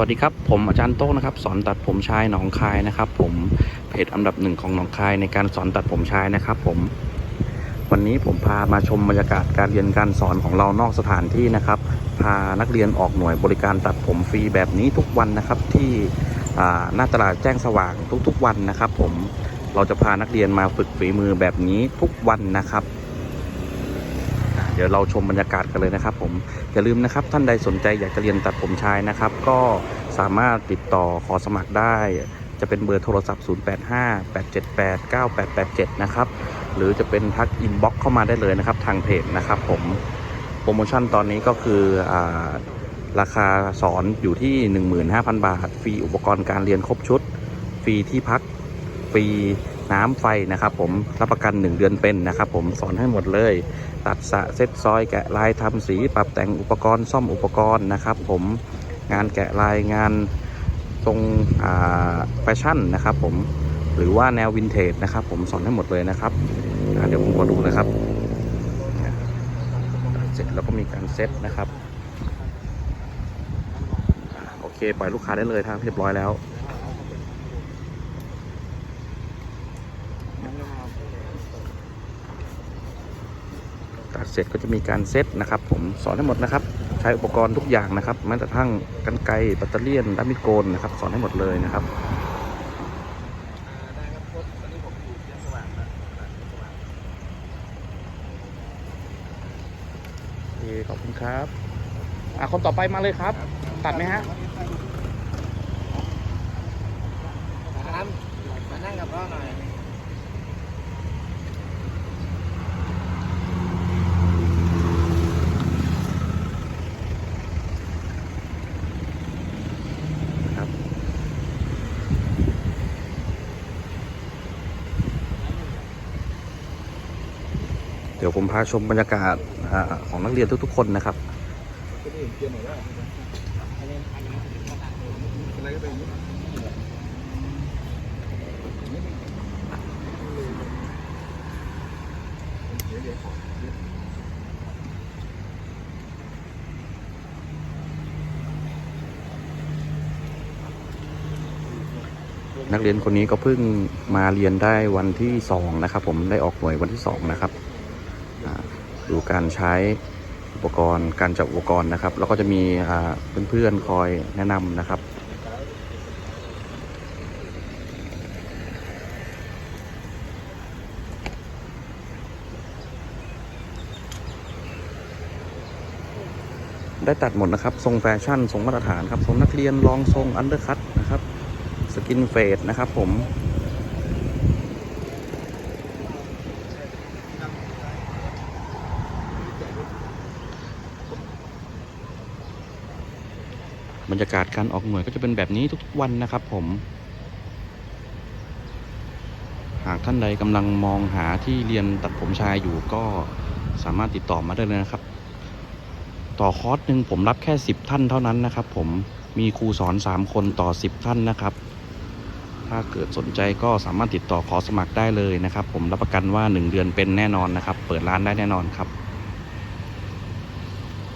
วัสดีครับ ผมอาจารย์โต้งนะครับ สอนตัดผมชายหนองคายนะครับ ผมเพจอันดับหนึ่งของหนองคายในการสอนตัดผมชายนะครับ ผม วันนี้ผมพามาชมบรรยากาศการเรียนการสอนของเรานอกสถานที่นะครับ พานักเรียนออกหน่วยบริการตัดผมฟรีแบบนี้ทุกวันนะครับ ที่หน้าตลาดแจ้งสว่างทุกๆวันนะครับ ผมเราจะพานักเรียนมาฝึกฝีมือแบบนี้ทุกวันนะครับ เดี๋ยวเราชมบรรยากาศกันเลยนะครับ ผมอย่าลืมนะครับท่านใดสนใจอยากจะเรียนตัดผมชายนะครับ ก็สามารถติดต่อขอสมัครได้ จะเป็นเบอร์โทรศัพท์ 0858789887 นะครับหรือจะเป็นทักอินบ็อกเข้ามาได้เลยนะครับ ทางเพจนะครับ ผมโปรโมชั่นตอนนี้ก็คืออราคาสอนอยู่ที่ 15,000 บาท ฟรีอุปกรณ์การเรียนครบชุด ฟรีที่พัก ฟรี น้ำไฟนะครับ ผมรับประกัน 1 เดือนเป็นนะครับ ผมสอนให้หมดเลย ตัดสะเซ็ตซอยแกะลายทำสีปรับแต่งอุปกรณ์ซ่อมอุปกรณ์นะครับ ผมงานแกะลายงานตรงแฟชั่นนะครับ ผมหรือว่าแนววินเทจนะครับ ผมสอนให้หมดเลยนะครับเดี๋ยวผมขอดูนะครับ เสร็จแล้วก็มีการเซตนะครับโอเคปล่อยลูกค้าได้เลยทางเรียบร้อยแล้ว ตัดเสร็จก็จะมีการเซตนะครับ ผมสอนให้หมดนะครับ ใช้อุปกรณ์ทุกอย่างนะครับแม้แต่ทั้งกันไกแบตเตอรี่ยนด้ามมิดโกนนะครับ สอนให้หมดเลยนะครับโอเคขอบคุณครับอะคนต่อไปมาเลยครับ ตัดไหมฮะครับมานั่งกับพ่อหน่อย ดี๋ยวผมพาชมบรรยากาศอของนักเรียนทุก ๆ คนนะครับนักเรียนคนนี้ก็เพิ่งมาเรียนได้วันที่สองนะครับ ผมได้ออกหน่วยวันที่สองนะครับ ดูการใช้อุปกรณ์การจับอุปกรณ์นะครับ แล้วก็จะมีเพื่อนๆคอยแนะนำนะครับได้ตัดหมดนะครับ ทรงแฟชั่น ทรงมาตรฐานครับ ทรงนักเรียนลองทรงอันเดอร์คัตนะครับ สกินเฟดนะครับผม บรรยากาศการออกหน่วยก็จะเป็นแบบนี้ทุกๆวันนะครับผม หากท่านใดกำลังมองหาที่เรียนตัดผมชายอยู่ก็สามารถติดต่อมาได้เลยนะครับ ต่อคอร์สหนึ่งผมรับแค่ 10 ท่านเท่านั้นนะครับ ผมมีครูสอน 3 คนต่อ 10 ท่านนะครับ ถ้าเกิดสนใจก็สามารถติดต่อขอสมัครได้เลยนะครับ ผมรับประกันว่า 1 เดือนเป็นแน่นอนนะครับ เปิดร้านได้แน่นอนครับ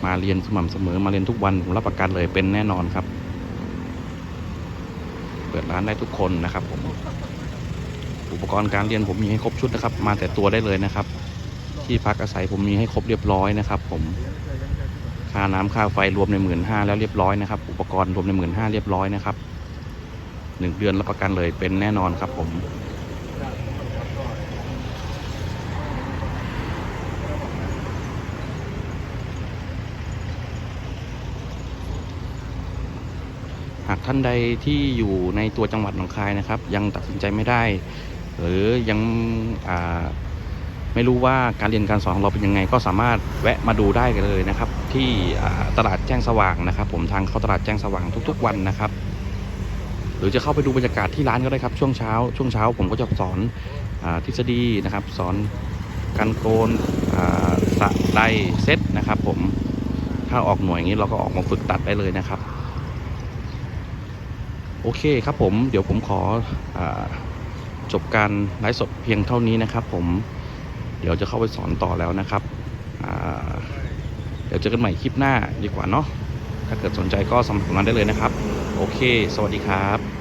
มาเรียนสม่ำเสมอมาเรียนทุกวันผมรับประกันเลยเป็นแน่นอนครับ เปิดร้านได้ทุกคนนะครับ ผม อุปกรณ์การเรียนผมมีให้ครบชุดนะครับ มาแต่ตัวได้เลยนะครับ ที่พักอาศัยผมมีให้ครบเรียบร้อยนะครับ ผมค่าน้ำค่าไฟรวมในหมื่นห้าแล้วเรียบร้อยนะครับ อุปกรณ์รวมในหมื่นห้าเรียบร้อยนะครับหนึ่งเดือนรับประกันเลยเป็นแน่นอนครับผมากท่านใดที่อยู่ในตัวจังหวัดหนองคายนะครับ ยังตัดสินใจไม่ได้ หรือยังไม่รู้ว่าการเรียนการสอนของเราเป็นยังไง ก็สามารถแวะมาดูได้กันเลยนะครับ ที่ตลาดแจ้งสว่างนะครับ ผมทางเข้าตลาดแจ้งสว่างทุก ๆ วันนะครับหรือจะเข้าไปดูบรรยากาศที่ร้านก็ได้ครับช่วงเช้า ช่วงเช้าผมก็จะสอนอทฤษฎีนะครับ สอนการโกนอ่าสะไดเซตนะครับ ผมถ้าออกหน่วยอย่างนี้เราก็ออกมาฝึกตัดได้เลยนะครับ โอเคครับผมเดี๋ยวผมขออจบการไลฟ์สดเพียงเท่านี้นะครับ ผมเดี๋ยวจะเข้าไปสอนต่อแล้วนะครับเดี๋ยวเจอกันใหม่คลิปหน้าดีกว่าเนาะถ้าเกิดสนใจก็สมัครตรงนั้นได้เลยนะครับ โอเค สวัสดีครับ